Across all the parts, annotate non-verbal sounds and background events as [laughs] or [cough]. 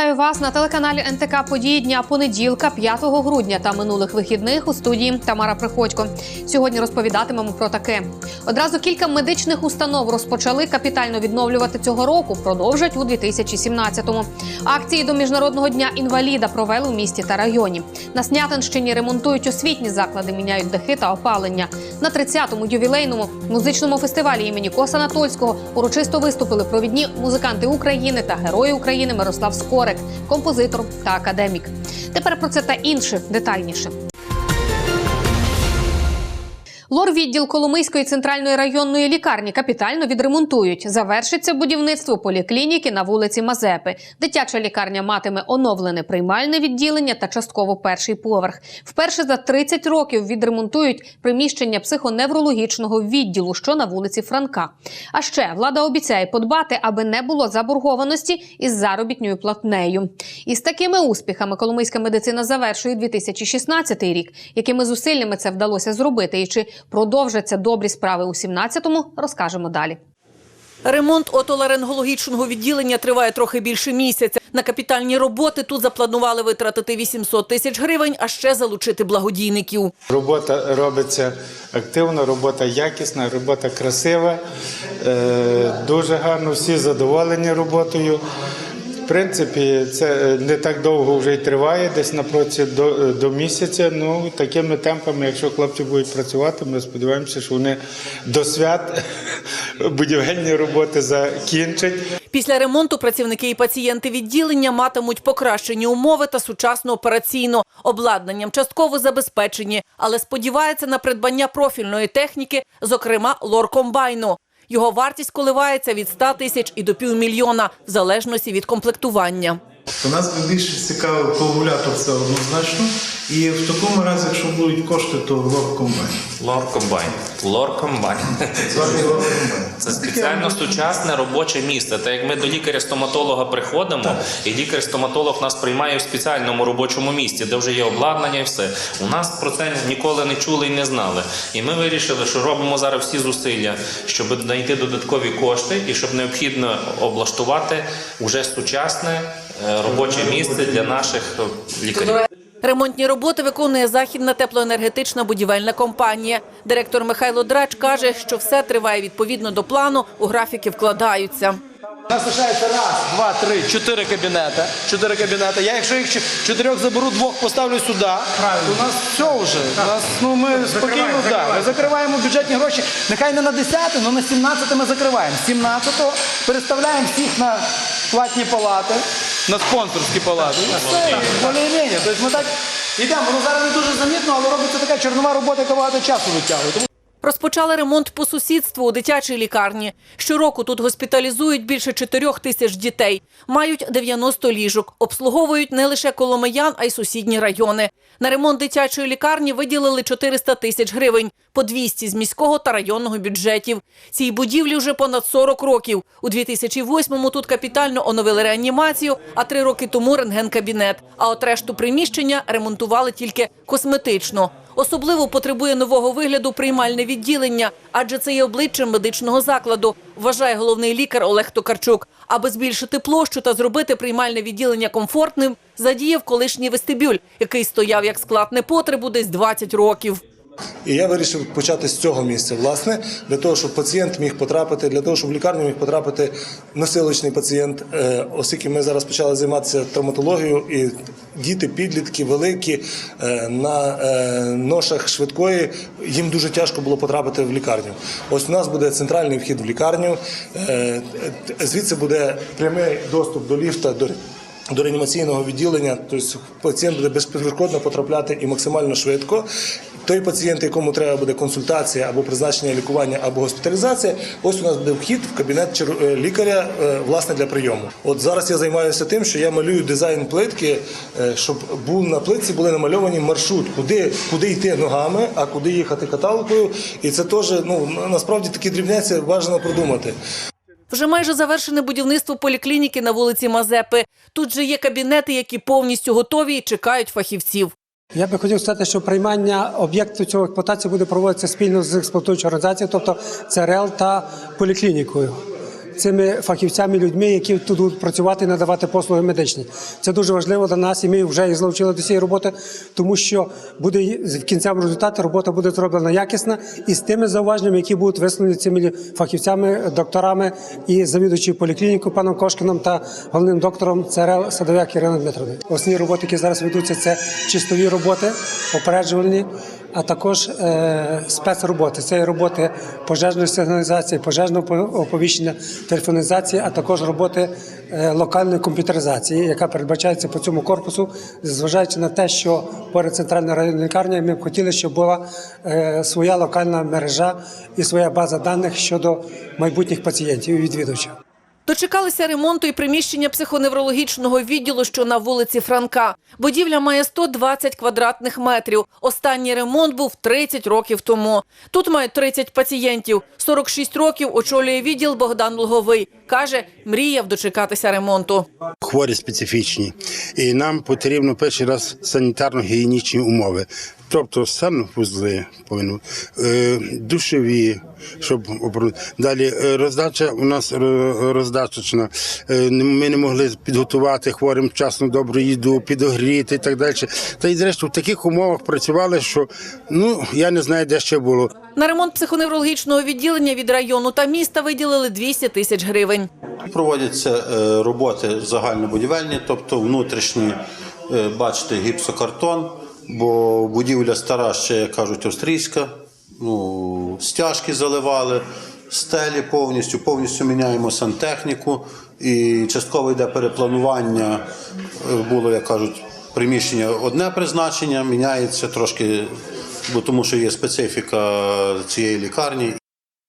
Вітаю вас на телеканалі НТК Події дня понеділка, 5 грудня та минулих вихідних у студії Тамара Приходько. Сьогодні розповідатимемо про таке. Одразу кілька медичних установ розпочали капітально відновлювати цього року. Продовжать у 2017-му. Акції до міжнародного дня інваліда провели у місті та районі. На Снятинщині ремонтують освітні заклади, міняють дахи та опалення. На 30-му ювілейному музичному фестивалі імені Коса Анатольського урочисто виступили провідні музиканти України та герої України Мирослав Скорик, композитор та академік. Тепер про це та інше детальніше. Лор-відділ Коломийської центральної районної лікарні капітально відремонтують. Завершиться будівництво поліклініки на вулиці Мазепи. Дитяча лікарня матиме оновлене приймальне відділення та частково перший поверх. Вперше за 30 років відремонтують приміщення психоневрологічного відділу, що на вулиці Франка. А ще влада обіцяє подбати, аби не було заборгованості із заробітною платнею. Із такими успіхами коломийська медицина завершує 2016 рік. Якими зусиллями це вдалося зробити, і чи продовжаться добрі справи у 17-му, розкажемо далі. Ремонт отоларингологічного відділення триває трохи більше місяця. На капітальні роботи тут запланували витратити 800 тисяч гривень, а ще залучити благодійників. Робота робиться активно, робота якісна, робота красива. Е, Дуже гарно, всі задоволені роботою. Принципі, це не так довго вже й триває, десь напроці до, до місяця. Ну, такими темпами, якщо хлопці будуть працювати, ми сподіваємося, що вони до свят [laughs] будівельні роботи закінчать. Після ремонту працівники і пацієнти відділення матимуть покращені умови та сучасну операційну обладнанням частково забезпечені, але сподіваються на придбання профільної техніки, зокрема лоркомбайну. Його вартість коливається від 100 тисяч і до півмільйона, в залежності від комплектування. То нас би більше цікавив коагулятор, це однозначно. І в такому разі, якщо будуть кошти, то лор комбайн. Лор комбайн. Лор комбайн. Це спеціально сучасне робоче місце. Так як ми до лікаря-стоматолога приходимо, і лікар-стоматолог нас приймає в спеціальному робочому місці, де вже є обладнання і все. У нас про це ніколи не чули і не знали. І ми вирішили, що робимо зараз всі зусилля, щоб знайти додаткові кошти і щоб необхідно облаштувати уже сучасне е, робоче місце для наших е, лікарів. Ремонтні роботи виконує західна теплоенергетична будівельна компанія. Директор Михайло Драч каже, що все триває відповідно до плану, у графіки вкладаються. У нас лишається раз, два, три, чотири кабінети. Чотири кабінети. Я, якщо їх чотирьох заберу, двох поставлю сюди, то у нас все вже. У нас, ну, ми спокійно да, ми закриваємо бюджетні гроші. Нехай не на 10, але на 17 ми закриваємо. 17-го переставляємо всіх на платні палати, на спонсорські палати. Все, более-менее. Тобто ми так йдемо. Воно зараз не дуже замітно, але робиться така чорнова робота, яка багато часу витягує. Тому Розпочали ремонт по сусідству у дитячій лікарні. Щороку тут госпіталізують більше 4 тисяч дітей. Мають 90 ліжок. Обслуговують не лише Коломиян, а й сусідні райони. На ремонт дитячої лікарні виділили 400 тисяч гривень, по 200 з міського та районного бюджетів. Цій будівлі вже понад 40 років. У 2008-му тут капітально оновили реанімацію, а три роки тому рентген-кабінет. А от решту приміщення ремонтували тільки косметично. Особливо потребує нового вигляду приймальне відділення, адже це є обличчям медичного закладу, вважає головний лікар Олег Токарчук. Аби збільшити площу та зробити приймальне відділення комфортним, задіяв колишній вестибюль, який стояв як склад непотребу десь 20 років. І я вирішив почати з цього місця, власне, для того, щоб пацієнт міг потрапити, для того, щоб в лікарню міг потрапити насилочний пацієнт, Е, оскільки ми зараз почали займатися травматологією, і діти, підлітки, великі е, на е, ношах швидкої, їм дуже тяжко було потрапити в лікарню. Ось у нас буде центральний вхід в лікарню, звідси буде прямий доступ до ліфта. до до реанімаційного відділення, тобто пацієнт буде безперешкодно потрапляти і максимально швидко. Той пацієнт, якому треба буде консультація або призначення лікування, або госпіталізація, ось у нас буде вхід в кабінет е, лікаря е, власне для прийому. От зараз я займаюся тим, що я малюю дизайн плитки, е, щоб був на плитці були намальовані маршрут, куди, куди йти ногами, а куди їхати каталкою. І це теж ну насправді такі дрібниці бажано продумати. Вже майже завершене будівництво поліклініки на вулиці Мазепи. Тут же є кабінети, які повністю готові і чекають фахівців. Я би хотів сказати, що приймання об'єкту цього експлуатації буде проводитися спільно з експлуатуючою організацією, тобто ЦРЛ та поліклінікою. Цими фахівцями, людьми, які тут будуть працювати і надавати послуги медичні. Це дуже важливо для нас, і ми вже їх залучили до цієї роботи, тому що буде в кінцевому результаті робота буде зроблена якісна і з тими зауваженнями, які будуть висловлені цими фахівцями, докторами і завідувачем поліклініку паном Кошкіном та головним доктором ЦРЛ Садовяк Ірина Дмитровна. Основні роботи, які зараз ведуться, це чистові роботи, попереджувальні, а також е, спецроботи. Це роботи пожежної сигналізації, пожежного оповіщення, телефонізації, а також роботи е, локальної комп'ютеризації, яка передбачається по цьому корпусу, зважаючи на те, що поряд центральною районною лікарні ми б хотіли, щоб була е, своя локальна мережа і своя база даних щодо майбутніх пацієнтів і відвідувачів. Дочекалися ремонту і приміщення психоневрологічного відділу, що на вулиці Франка. Будівля має 120 квадратних метрів. Останній ремонт був 30 років тому. Тут мають 30 пацієнтів. 46 років очолює відділ Богдан Луговий. Каже, мріяв дочекатися ремонту. хворі специфічні, і нам потрібно перший раз санітарно-гігієнічні умови. Тобто санвузли повинні, е, душові, щоб обру- далі е, роздача у нас ро- роздачечна. Е, Ми не могли підготувати хворим вчасно добру їду, підогріти і так далі. Та й зрештою в таких умовах працювали, що ну я не знаю, де ще було. На ремонт психоневрологічного відділення від району та міста виділили 200 тисяч гривень. Проводяться роботи загальнобудівельні, тобто внутрішні, бачите, гіпсокартон, бо будівля стара ще, як кажуть, австрійська. Ну, стяжки заливали, стелі повністю, повністю міняємо сантехніку. І частково йде перепланування. Е, Було, як кажуть, приміщення одне призначення, міняється трошки, бо тому що є специфіка цієї лікарні.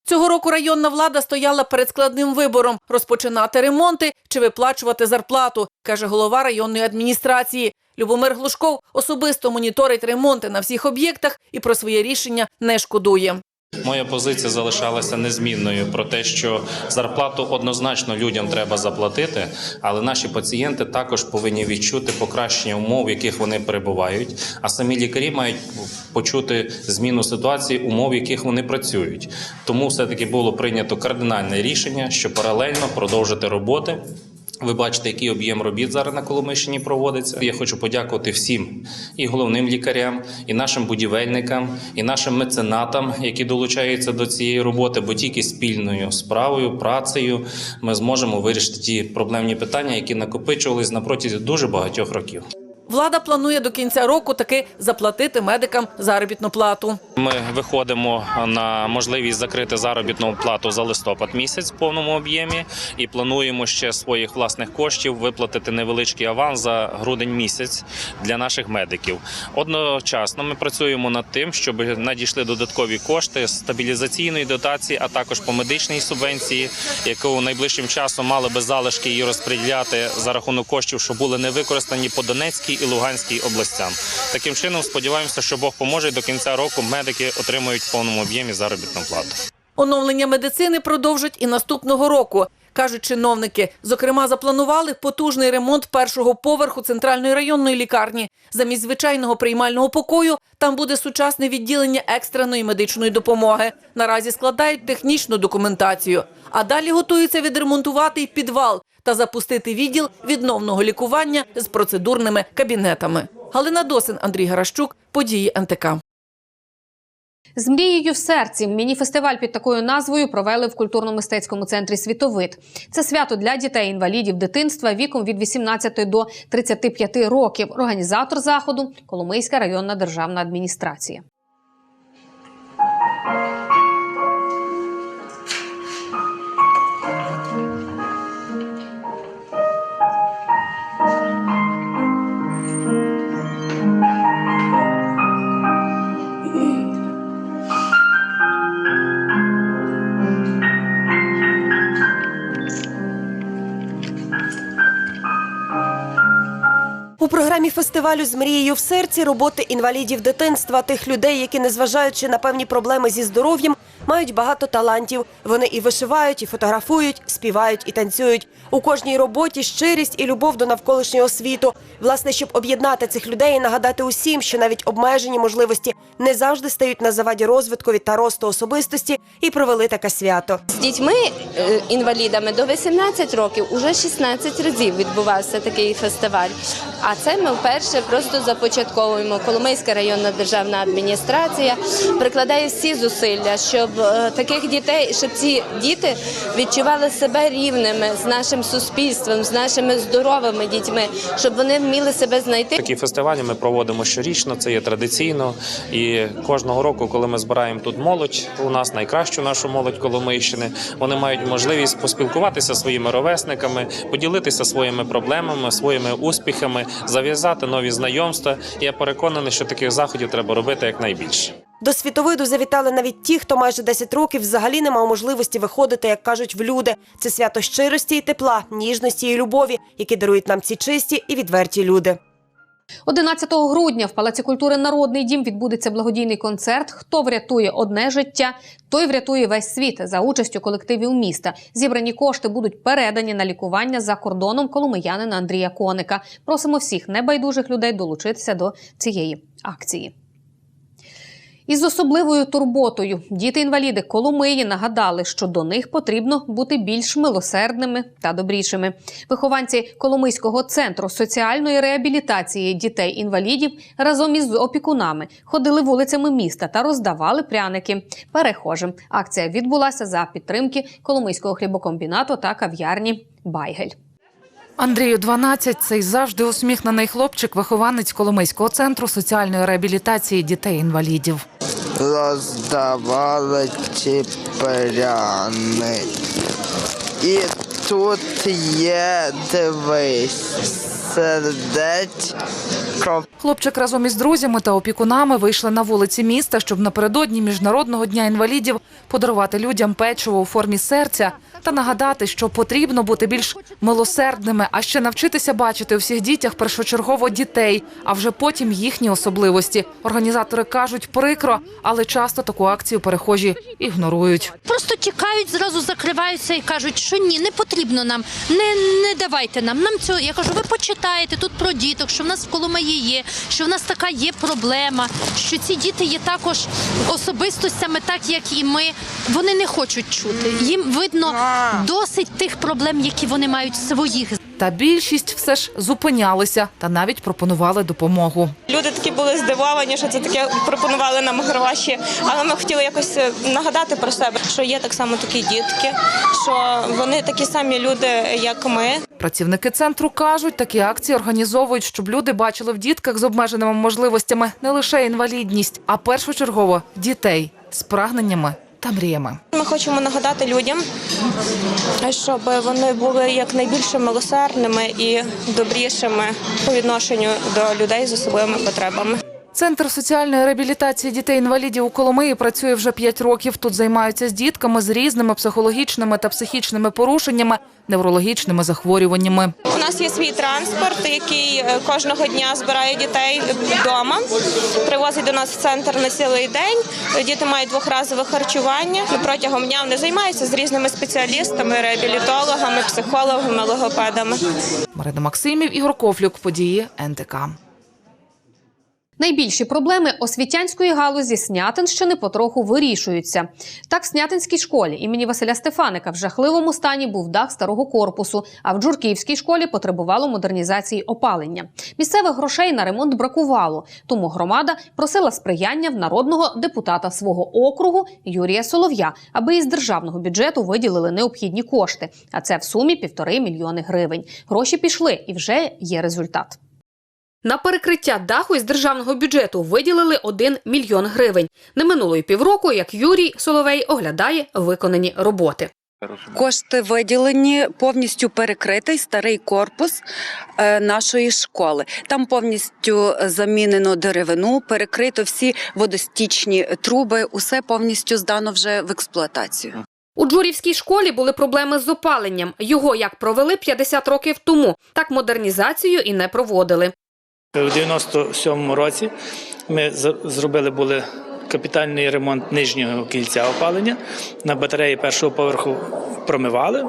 Цього року районна влада стояла перед складним вибором – розпочинати ремонти чи виплачувати зарплату, каже голова районної адміністрації. Любомир Глушков особисто моніторить ремонти на всіх об'єктах і про своє рішення не шкодує. Моя позиція залишалася незмінною про те, що зарплату однозначно людям треба заплатити, але наші пацієнти також повинні відчути покращення умов, в яких вони перебувають. А самі лікарі мають почути зміну ситуації, умов, в яких вони працюють. Тому все таки було прийнято кардинальне рішення, що паралельно продовжити роботи. Ви бачите, який об'єм робіт зараз на Коломищині проводиться. Я хочу подякувати всім і головним лікарям, і нашим будівельникам, і нашим меценатам, які долучаються до цієї роботи, бо тільки спільною справою, працею ми зможемо вирішити ті проблемні питання, які накопичувались на протязі дуже багатьох років. Влада планує до кінця року таки заплатити медикам заробітну плату. Ми виходимо на можливість закрити заробітну плату за листопад місяць в повному об'ємі і плануємо ще своїх власних коштів виплатити невеличкий аванс за грудень місяць для наших медиків. Одночасно ми працюємо над тим, щоб надійшли додаткові кошти стабілізаційної дотації, а також по медичній субвенції, яку найближчим часом мали би залишки її розподіляти за рахунок коштів, що були не використані по Донецькій і Луганській областям. Таким чином сподіваємося, що Бог поможе і до кінця року медики отримують в повному об'ємі заробітну плату. Оновлення медицини продовжать і наступного року. Кажуть чиновники, зокрема, запланували потужний ремонт першого поверху центральної районної лікарні. Замість звичайного приймального покою там буде сучасне відділення екстреної медичної допомоги. Наразі складають технічну документацію. А далі готуються відремонтувати й підвал та запустити відділ відновного лікування з процедурними кабінетами. Галина Досин, Андрій Гаращук, події НТК. З мрією в серці міні-фестиваль під такою назвою провели в культурно-мистецькому центрі Світовид. Це свято для дітей-інвалідів дитинства віком від 18 до 35 років. Організатор заходу Коломийська районна державна адміністрація. Фестивалю з мрією в серці роботи інвалідів дитинства, тих людей, які, незважаючи на певні проблеми зі здоров'ям, мають багато талантів. Вони і вишивають, і фотографують, співають і танцюють. У кожній роботі щирість і любов до навколишнього світу. Власне, щоб об'єднати цих людей і нагадати усім, що навіть обмежені можливості не завжди стають на заваді розвиткові та росту особистості, і провели таке свято. З дітьми е, інвалідами до 18 років уже 16 разів відбувався такий фестиваль. А це ми вперше просто започатковуємо. Коломийська районна державна адміністрація прикладає всі зусилля, щоб таких дітей, щоб ці діти відчували себе рівними з нашим суспільством, з нашими здоровими дітьми, щоб вони вміли себе знайти. Такі фестивалі ми проводимо щорічно, це є традиційно. І кожного року, коли ми збираємо тут молодь, у нас найкращу нашу молодь Коломийщини, вони мають можливість поспілкуватися своїми ровесниками, поділитися своїми проблемами, своїми успіхами, зав'язати нові знайомства. Я переконаний, що таких заходів треба робити якнайбільше. До світовиду завітали навіть ті, хто майже 10 років взагалі не мав можливості виходити, як кажуть, в люди. Це свято щирості і тепла, ніжності і любові, які дарують нам ці чисті і відверті люди. 11 грудня в Палаці культури Народний дім відбудеться благодійний концерт. Хто врятує одне життя, той врятує весь світ за участю колективів міста. Зібрані кошти будуть передані на лікування за кордоном коломиянина Андрія Коника. Просимо всіх небайдужих людей долучитися до цієї акції. Із особливою турботою діти-інваліди Коломиї нагадали, що до них потрібно бути більш милосердними та добрішими. Вихованці Коломийського центру соціальної реабілітації дітей-інвалідів разом із опікунами ходили вулицями міста та роздавали пряники перехожим. Акція відбулася за підтримки Коломийського хлібокомбінату та кав'ярні Байгель. Андрію 12 – цей завжди усміхнений хлопчик, вихованець Коломийського центру соціальної реабілітації дітей-інвалідів. роздавали ці. І тут є, дивись, сердечко. Хлопчик разом із друзями та опікунами вийшли на вулиці міста, щоб напередодні Міжнародного дня інвалідів подарувати людям печиво у формі серця та нагадати, що потрібно бути більш милосердними, а ще навчитися бачити у всіх дітях першочергово дітей, а вже потім їхні особливості. Організатори кажуть прикро, але часто таку акцію перехожі ігнорують. Просто тікають, зразу закриваються і кажуть, що ні, не потрібно нам, не, не давайте нам. Нам цього. Я кажу, ви почитаєте тут про діток, що в нас в Коломиї є, що в нас така є проблема, що ці діти є також особистостями, так як і ми. Вони не хочуть чути. Їм видно досить тих проблем, які вони мають своїх. Та більшість все ж зупинялися та навіть пропонували допомогу. Люди такі були здивовані, що це таке пропонували нам гроші. Але ми хотіли якось е, нагадати про себе, що є так само такі дітки, що вони такі самі люди, як ми. Працівники центру кажуть, такі акції організовують, щоб люди бачили в дітках з обмеженими можливостями не лише інвалідність, а першочергово дітей з прагненнями та мріями. Ми хочемо нагадати людям, щоб вони були якнайбільше милосердними і добрішими по відношенню до людей з особливими потребами. Центр соціальної реабілітації дітей-інвалідів у Коломиї працює вже 5 років. Тут займаються з дітками з різними психологічними та психічними порушеннями, неврологічними захворюваннями. У нас є свій транспорт, який е, кожного дня збирає дітей вдома, привозить до нас в центр на цілий день. Діти мають двохразове харчування. Протягом дня вони займаються з різними спеціалістами, реабілітологами, психологами, логопедами. Марина Максимів, Ігор Кофлюк, події НТК. Найбільші проблеми освітянської галузі Снятинщини потроху вирішуються. Так, в Снятинській школі імені Василя Стефаника в жахливому стані був дах старого корпусу, а в Джурківській школі потребувало модернізації опалення. Місцевих грошей на ремонт бракувало, тому громада просила сприяння в народного депутата свого округу Юрія Солов'я, аби із державного бюджету виділили необхідні кошти. А це в сумі півтори мільйони гривень. Гроші пішли, і вже є результат. На перекриття даху із державного бюджету виділили 1 мільйон гривень. Не минуло й півроку, як Юрій Соловей оглядає виконані роботи. Кошти виділені повністю перекритий старий корпус е, нашої школи. Там повністю замінено деревину, перекрито всі водостічні труби. Усе повністю здано вже в експлуатацію. У Джурівській школі були проблеми з опаленням. Його як провели 50 років тому, так модернізацію і не проводили. У 97-му році ми зробили були капітальний ремонт нижнього кільця опалення. На батареї першого поверху промивали,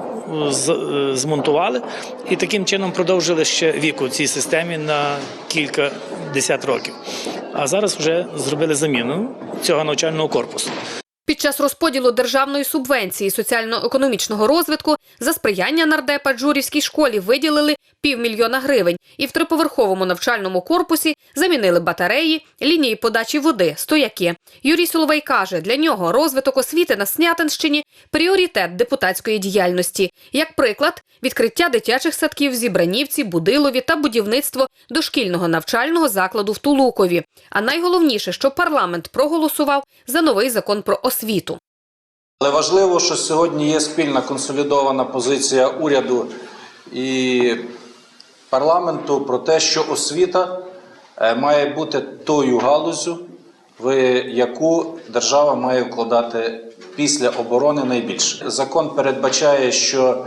змонтували і таким чином продовжили ще віку цій системі на кілька десят років. А зараз вже зробили заміну цього навчального корпусу. Під час розподілу державної субвенції соціально-економічного розвитку за сприяння нардепа Джурівській школі виділили півмільйона гривень і в триповерховому навчальному корпусі замінили батареї, лінії подачі води, стояки. Юрій Соловей каже, для нього розвиток освіти на Снятинщині пріоритет депутатської діяльності. Як приклад, відкриття дитячих садків в Зібранівці, Будилові та будівництво дошкільного навчального закладу в Тулукові. А найголовніше, що парламент проголосував за новий закон про освіту. Але важливо, що сьогодні є спільна консолідована позиція уряду і парламенту про те, що освіта е, має бути тою галузю, в яку держава має вкладати після оборони найбільше. Закон передбачає, що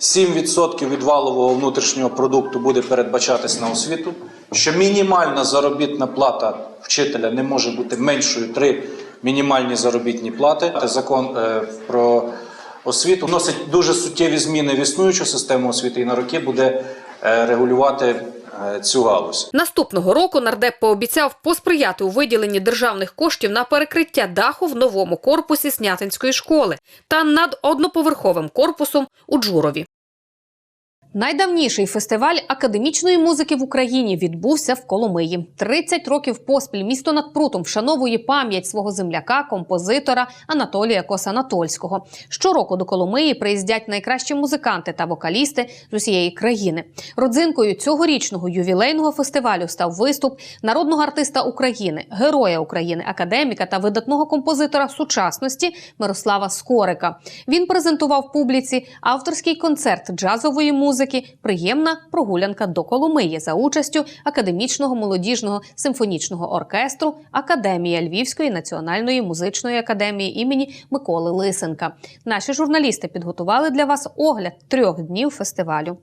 7% від валового внутрішнього продукту буде передбачатись на освіту, що мінімальна заробітна плата вчителя не може бути меншою 3 мінімальні заробітні плати. Закон е, про освіту вносить дуже суттєві зміни в існуючу систему освіти і на роки буде регулювати е, цю галузь. Наступного року нардеп пообіцяв посприяти у виділенні державних коштів на перекриття даху в новому корпусі Снятинської школи та над одноповерховим корпусом у Джурові. Найдавніший фестиваль академічної музики в Україні відбувся в Коломиї. 30 років поспіль місто над прутом вшановує пам'ять свого земляка, композитора Анатолія Косанатольського. Щороку до Коломиї приїздять найкращі музиканти та вокалісти з усієї країни. Родзинкою цьогорічного ювілейного фестивалю став виступ народного артиста України, героя України, академіка та видатного композитора сучасності Мирослава Скорика. Він презентував публіці авторський концерт джазової музики Приємна прогулянка до Коломиї за участю академічного молодіжного симфонічного оркестру Академія Львівської національної музичної академії імені Миколи Лисенка. Наші журналісти підготували для вас огляд трьох днів фестивалю.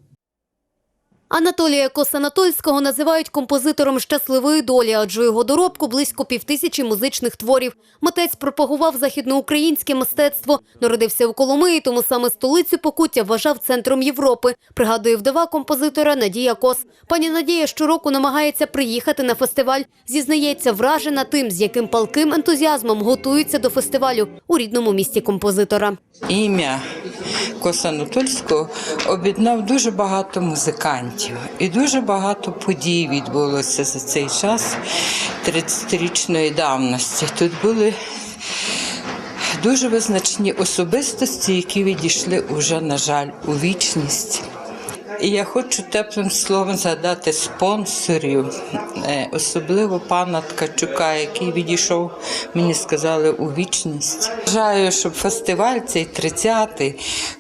Анатолія Косанатольського називають композитором щасливої долі, адже його доробку близько півтисячі музичних творів. Митець пропагував західноукраїнське мистецтво, народився у Коломиї, тому саме столицю Покуття вважав центром Європи. Пригадує вдова композитора Надія Кос. Пані Надія щороку намагається приїхати на фестиваль. Зізнається, вражена тим, з яким палким ентузіазмом готується до фестивалю у рідному місті композитора. Ім'я Косанутольського об'єднав дуже багато музикантів і дуже багато подій відбулося за цей час 30-річної давності. Тут були дуже визначні особистості, які відійшли уже, на жаль, у вічність. І я хочу теплим словом згадати спонсорів, е, особливо пана Ткачука, який відійшов, мені сказали, у вічність. Бажаю, щоб фестиваль цей 30-й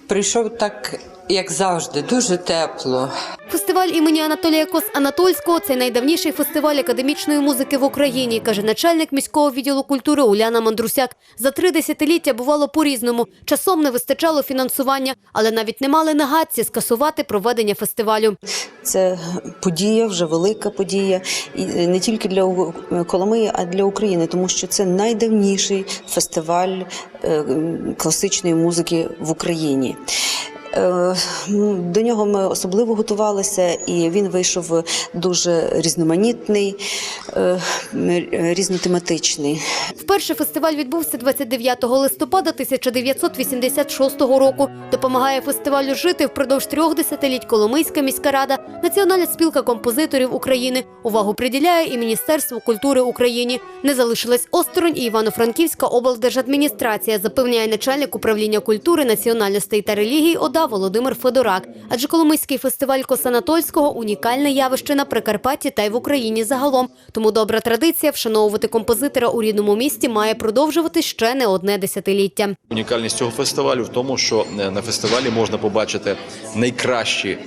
прийшов так, як завжди, дуже тепло. Фестиваль імені Анатолія Кос Анатольського це найдавніший фестиваль академічної музики в Україні, каже начальник міського відділу культури Уляна Мандрусяк. За три десятиліття бувало по-різному. Часом не вистачало фінансування, але навіть не мали нагадці скасувати проведення фестивалю. Це подія, вже велика подія, і не тільки для Коломиї, а для України, тому що це найдавніший фестиваль е, класичної музики в Україні. Е, м, До нього ми особливо готувалися, і він вийшов дуже різноманітний, е, різнотематичний. Вперше фестиваль відбувся 29 листопада 1986 року. Допомагає фестивалю жити впродовж трьох десятиліть Коломийська міська рада, Національна спілка композиторів України. Увагу приділяє і Міністерство культури України. Не залишилась осторонь і Івано-Франківська облдержадміністрація, запевняє начальник управління культури, національностей та релігій ОДА Володимир Федорак. Адже Коломийський фестиваль Косанатольського унікальне явище на Прикарпатті та й в Україні загалом. Тому добра традиція вшановувати композитора у рідному місті має продовжувати ще не одне десятиліття. Унікальність цього фестивалю в тому, що е, на фестивалі можна побачити найкращі,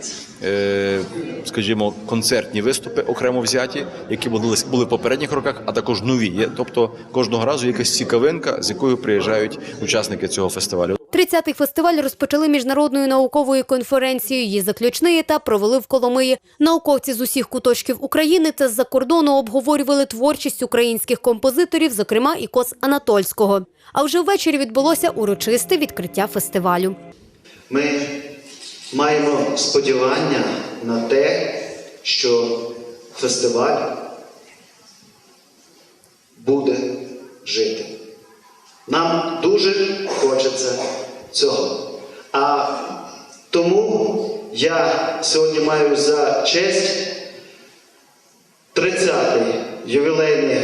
е, скажімо, концертні виступи окремо взяті, які були, були в попередніх роках, а також нові. Тобто кожного разу якась цікавинка, з якою приїжджають учасники цього фестивалю. 30-й фестиваль розпочали міжнародною науковою конференцією. Її заключний етап провели в Коломиї. Науковці з усіх куточків України та з-за кордону обговорювали творчість українських композиторів, зокрема і Кос Анатольського. А вже ввечері відбулося урочисте відкриття фестивалю. Ми маємо сподівання на те, що фестиваль буде жити. Нам дуже хочеться цього. А тому я сьогодні маю за честь 30-й ювілейний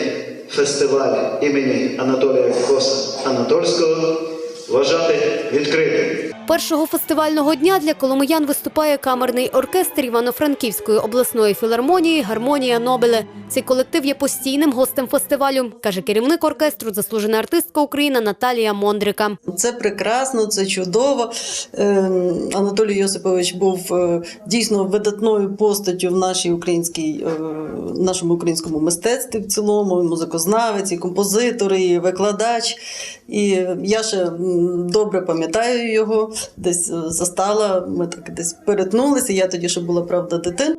фестиваль імені Анатолія Коса Анатольського вважати відкритим. Першого фестивального дня для коломиян виступає камерний оркестр Івано-Франківської обласної філармонії Гармонія Нобеле. Цей колектив є постійним гостем фестивалю, каже керівник оркестру, заслужена артистка України Наталія Мондрика. Це прекрасно, це чудово. Ем, Анатолій Йосипович був е, дійсно видатною постаттю в нашій українській, е, нашому українському мистецтві в цілому, і музикознавець, і композитор, і викладач. І я ще добре пам'ятаю його, десь е, застала. Ми так десь перетнулися. Я тоді ще була правда дитина.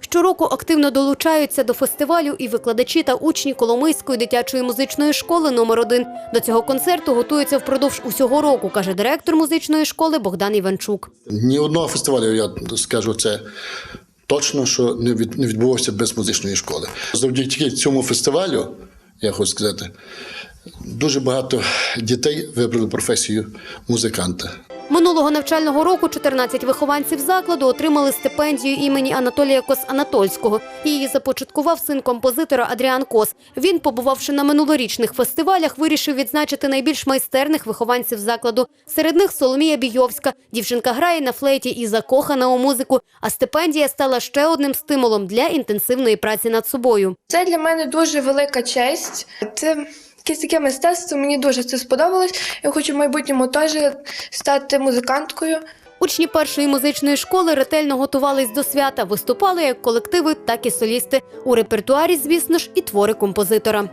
Щороку активно долучаються до фестивалю і викладачі та учні Коломийської дитячої музичної школи номер 1 До цього концерту готуються впродовж усього року, каже директор музичної школи Богдан Іванчук. Ні одного фестивалю, я скажу це точно, що не від- не відбувався без музичної школи. Завдяки цьому фестивалю, я хочу сказати, дуже багато дітей вибрали професію музиканта. Минулого навчального року 14 вихованців закладу отримали стипендію імені Анатолія Кос Анатольського. Її започаткував син композитора Адріан Кос. Він, побувавши на минулорічних фестивалях, вирішив відзначити найбільш майстерних вихованців закладу. Серед них Соломія Бійовська. Дівчинка грає на флейті і закохана у музику. А стипендія стала ще одним стимулом для інтенсивної праці над собою. Це для мене дуже велика честь. Це якесь таке мистецтво, мені дуже це сподобалось. Я хочу в майбутньому теж стати музиканткою. Учні першої музичної школи ретельно готувались до свята, виступали як колективи, так і солісти. У репертуарі, звісно ж, і твори композитора.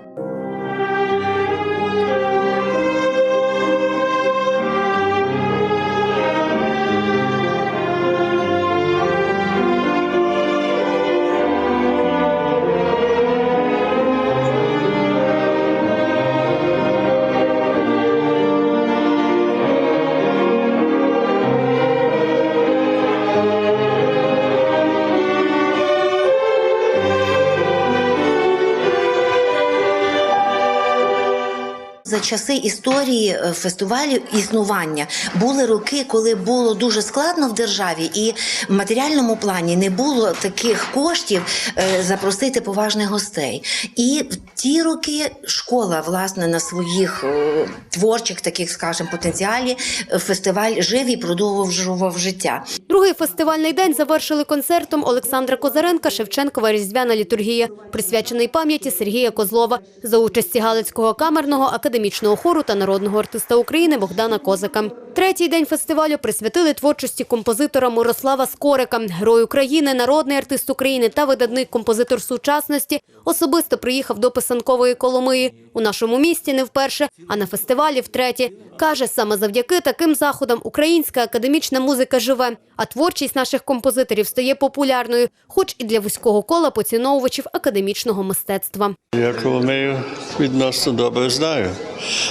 Часи історії фестивалів фестивалю існування були роки, коли було дуже складно в державі, і в матеріальному плані не було таких коштів е, запросити поважних гостей. І ті роки школа, власне, на своїх е, творчих, таких, скажімо, потенціалі е, фестиваль жив і продовжував життя. Другий фестивальний день завершили концертом Олександра Козаренка Шевченкова Різдвяна літургія, присвячений пам'яті Сергія Козлова за участі Галицького камерного академічного хору та народного артиста України Богдана Козака. Третій день фестивалю присвятили творчості композитора Мирослава Скорика, герой України, народний артист України та видатний композитор сучасності. Особисто приїхав до писанкової Коломиї у нашому місті не вперше, а на фестивалі втретє. Каже, саме завдяки таким заходам українська академічна музика живе, а творчість наших композиторів стає популярною, хоч і для вузького кола поціновувачів академічного мистецтва. Я Коломею відносно добре знаю.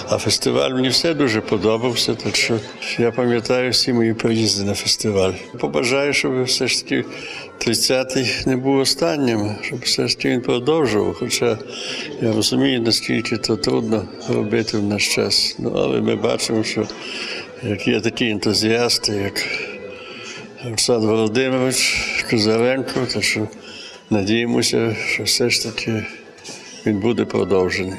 А фестиваль мені все дуже подобався, так що я пам'ятаю всі мої приїзди на фестиваль. Побажаю, щоб все ж таки 30-й не був останнім, щоб все ж таки він продовжував. Хоча я розумію, наскільки це трудно робити в наш час. Ну, але ми бачимо, що як є такі ентузіасти, як Олександр Володимирович Козаренко, то що надіємося, що все ж таки він буде продовжений.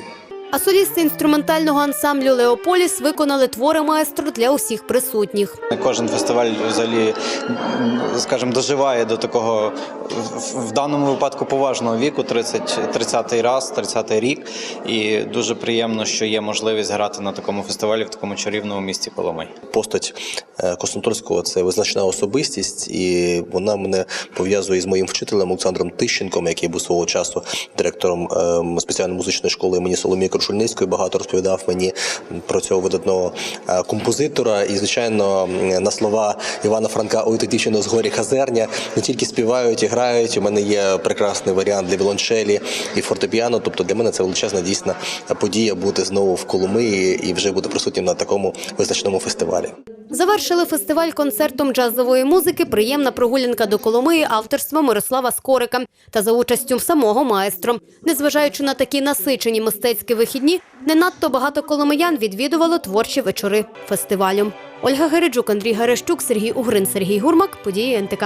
А солісти інструментального ансамблю Леополіс виконали твори маестро для усіх присутніх. Кожен фестиваль взагалі, скажімо, доживає до такого в- даному випадку поважного віку, 30, 30-й раз, 30-й рік. І дуже приємно, що є можливість грати на такому фестивалі в такому чарівному місті Коломий. Постать е, це визначна особистість, і вона мене пов'язує з моїм вчителем Олександром Тищенком, який був свого часу директором е, спеціальної музичної школи імені Соломії Крушельницької. Багато розповідав мені про цього видатного е, композитора. І, звичайно, на слова Івана Франка Ой, ти дівчино з горі хазерня не тільки співають і грають. У мене є прекрасний варіант для віолончелі і фортепіано. Тобто для мене це величезна дійсна подія бути знову в Коломиї і вже бути присутнім на такому визначному фестивалі. Завершили фестиваль концертом джазової музики Приємна прогулянка до Коломиї авторства Мирослава Скорика та за участю самого маестро. Незважаючи на такі насичені мистецькі вихідні, не надто багато коломиян відвідувало творчі вечори фестивалю. Ольга Гереджук, Андрій Гарещук, Сергій Угрин, Сергій Гурмак. Події НТК.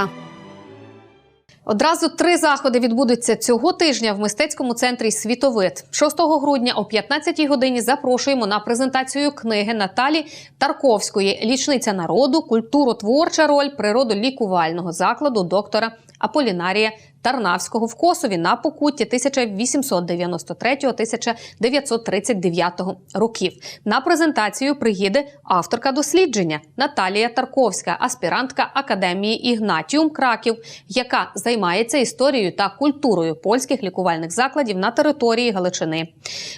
Одразу три заходи відбудуться цього тижня в мистецькому центрі Світовид. 6 грудня о 15-й годині запрошуємо на презентацію книги Наталі Тарковської Лічниця народу, культуротворча роль природолікувального закладу доктора Аполінарія Тарнавського в Косові на Покутті 1893-1939 років. На презентацію приїде авторка дослідження Наталія Тарковська, аспірантка Академії Ігнатіум Краків, яка займається історією та культурою польських лікувальних закладів на території Галичини.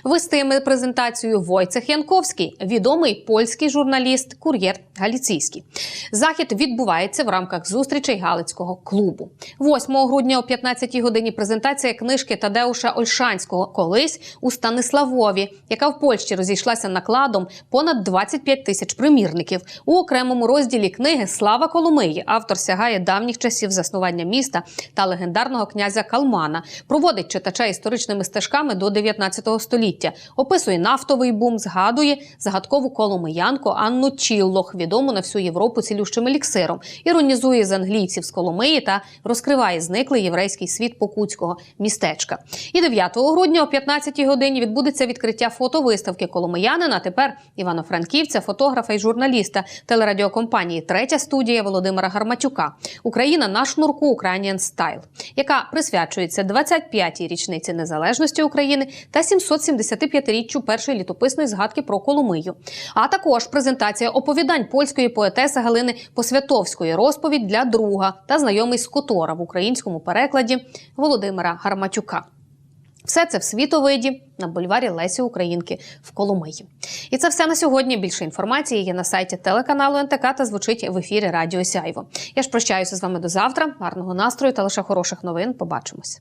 Вестиме презентацію Войцех Янковський, відомий польський журналіст, кур'єр Галіційський. Захід відбувається в рамках зустрічей Галицького клубу. 8 грудня о 15 годині презентація книжки Тадеуша Ольшанського колись у Станиславові, яка в Польщі розійшлася накладом понад 25 тисяч примірників. У окремому розділі книги Слава Коломиї автор сягає давніх часів заснування міста та легендарного князя Калмана, проводить читача історичними стежками до 19 століття, описує нафтовий бум, згадує загадкову коломиянку Анну Чіллох, відому на всю Європу цілющим еліксиром, іронізує з англійців з Коломиї та розкриває зниклий єврейський світ Покутського містечка. І 9 грудня о 15 годині відбудеться відкриття фотовиставки Коломиянина. Тепер Івано-Франківця, фотографа і журналіста телерадіокомпанії Третя студія Володимира Гарматюка. Україна на шнурку Ukrainian Style, яка присвячується 25-й річниці незалежності України та 775-річчю першої літописної згадки про Коломию. А також презентація оповідань польської поетеси Галини Посвятовської, розповідь для друга та знайомий з Котора в українському перекладі Володимира Гарматюка. Все це в світовиді на бульварі Лесі Українки в Коломиї. І це все на сьогодні. Більше інформації є на сайті телеканалу НТК та звучить в ефірі Радіо Сяйво. Я ж прощаюся з вами до завтра. Гарного настрою та лише хороших новин. Побачимось.